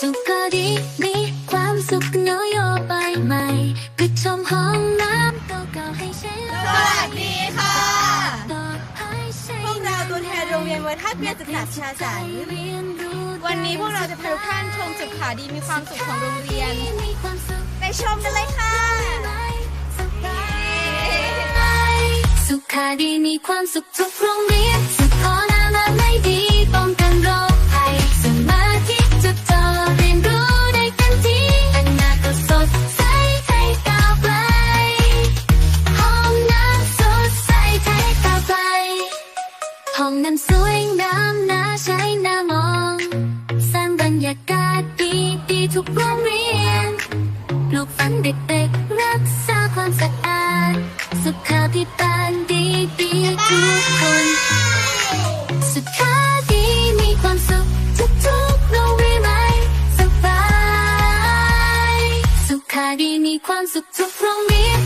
สุขก็ดีมีความสุขนโยบายใหม่ปิดชมห้องน้ำเก่าๆให้ใช้สวัสดีค่ะ ปลอดภัยใช้พวกเราตัวแทนโรงเรียนวัฒนเพียรศึกษาชาจันทร์เรียนรู้วันนี้พวกเราจะพาทุกท่านชมจุดขายดีมีความสุขของโรงเรียน มีความสุขไปชมกันเลยค่ะสุขาดีมีความสุขทุกโรงเรียนสุขอนา ห้น้ำสวยงามน่าใช้น่ามองสร้างบรรยากาศดีดีทุกโรงเรียนปลูกฝังเด็กๆรักษาความสะอาด สุขาพิบาลดีดีทุกคน สุขาดีมีความสุขทุกทุกๆโรงเรียนไหมสบาย สุขาดีมีความสุขทุกโรงเรียน